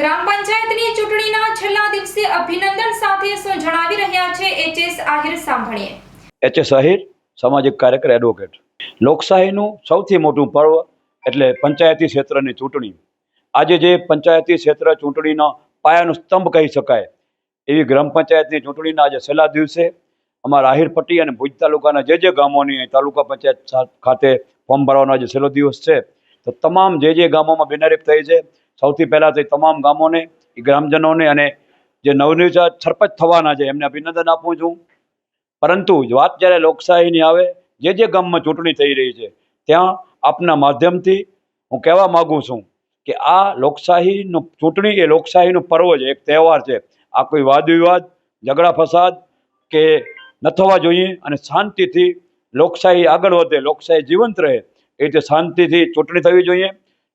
ગ્રામ પંચાયતની ચૂંટણીના છેલ્લા દિવસે અભિનંદન સાથે શું જણાવી રહ્યા છે એચએસ આહિર સાંભળીએ એચએસ આહિર, સામાજિક કાર્યકર એડવોકેટ લોકશાહીનું સૌથી મોટું પર્વ એટલે પંચાયતી ક્ષેત્રની ચૂંટણી. આજે જે પંચાયતી ક્ષેત્ર ચૂંટણીનો પાયાનો સ્તંભ કહી શકાય, એવી ગ્રામ પંચાયતની ચૂંટણીના આજે છેલ્લા દિવસે અમારા આહિરપટ્ટી અને ભુજ તાલુકાના જે જે ગામોની તાલુકા પંચાયત ખાતે ફોર્મ ભરવાનો આજે છેલ્લો દિવસ છે. તો તમામ જે જે ગામોમાં બિનહરીફ થઈ છે, સૌથી પહેલાં તો તમામ ગામોને, એ ગ્રામજનોને અને જે નવનિર્મિત સરપંચ થવાના છે, એમને અભિનંદન આપું છું. પરંતુ વાત જ્યારે લોકશાહીની આવે, જે જે ગામમાં ચૂંટણી થઈ રહી છે, ત્યાં આપના માધ્યમથી હું કહેવા માગું છું કે આ લોકશાહીનું, ચૂંટણી એ લોકશાહીનું પર્વ છે, એક તહેવાર છે. આ કોઈ વાદ વિવાદ ઝઘડા ફસાદ કે ન થવા જોઈએ અને શાંતિથી લોકશાહી આગળ વધે, લોકશાહી જીવંત રહે એ રીતે શાંતિથી ચૂંટણી થવી જોઈએ.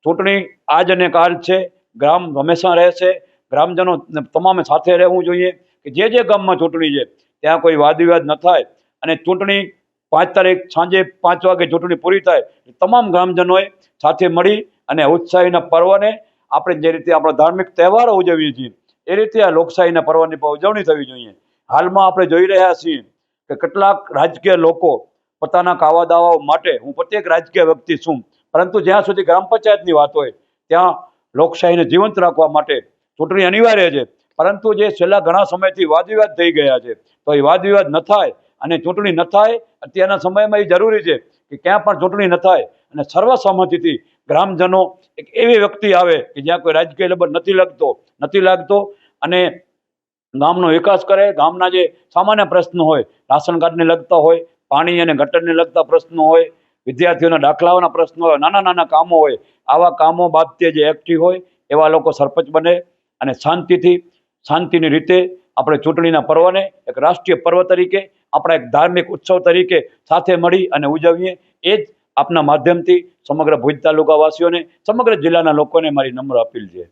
ચૂંટણી આજ અને કાલ છે. ગ્રામ હંમેશા રહેશે. ગ્રામજનો તમામે સાથે રહેવું જોઈએ કે જે જે ગામમાં ચૂંટણી છે, ત્યાં કોઈ વાદ વિવાદ ન થાય. અને ચૂંટણી પાંચ તારીખ સાંજે પાંચ વાગે ચૂંટણી પૂરી થાય તમામ ગ્રામજનોએ સાથે મળી અને ઉત્સાહીના પર્વને આપણે જે રીતે આપણા ધાર્મિક તહેવારો ઉજવીએ છીએ, એ રીતે આ લોકશાહીના પર્વની ઉજવણી થવી જોઈએ. હાલમાં આપણે જોઈ રહ્યા છીએ કે કેટલાક રાજકીય લોકો પોતાના કાવા દાવાઓ માટે હું પ્રત્યેક રાજકીય વ્યક્તિ છું. પરંતુ જ્યાં સુધી ગ્રામ પંચાયતની વાત હોય, ત્યાં લોકશાહીને જીવંત રાખવા માટે ચૂંટણી અનિવાર્ય છે. પરંતુ જે છેલ્લા ઘણા સમયથી વાદ વિવાદ થઈ ગયા છે, તો એ વાદવિવાદ ન થાય અને ચૂંટણી ન થાય અત્યારના સમયમાં એ જરૂરી છે કે ક્યાં પણ ચૂંટણી ન થાય અને સર્વસંમતિથી ગ્રામજનો એક એવી વ્યક્તિ આવે કે જ્યાં કોઈ રાજકીય લબર નથી લાગતો નથી લાગતો અને ગામનો વિકાસ કરે. ગામના જે સામાન્ય પ્રશ્નો હોય, રાશન કાર્ડને લગતા હોય પાણી અને ગટરને લગતા પ્રશ્નો હોય, વિદ્યાર્થીઓના દાખલાઓના પ્રશ્નો હોય, નાના નાના કામો હોય, આવા કામો બાબતે જે એક્ટિવ હોય, એવા લોકો સરપંચ બને અને શાંતિથી, શાંતિની રીતે આપણે ચૂંટણીના પર્વને એક રાષ્ટ્રીય પર્વ તરીકે, આપણા એક ધાર્મિક ઉત્સવ તરીકે સાથે મળી અને ઉજવીએ. એ જ આપના માધ્યમથી સમગ્ર ભુજ તાલુકાવાસીઓને, સમગ્ર જિલ્લાના લોકોને મારી નમ્ર અપીલ છે.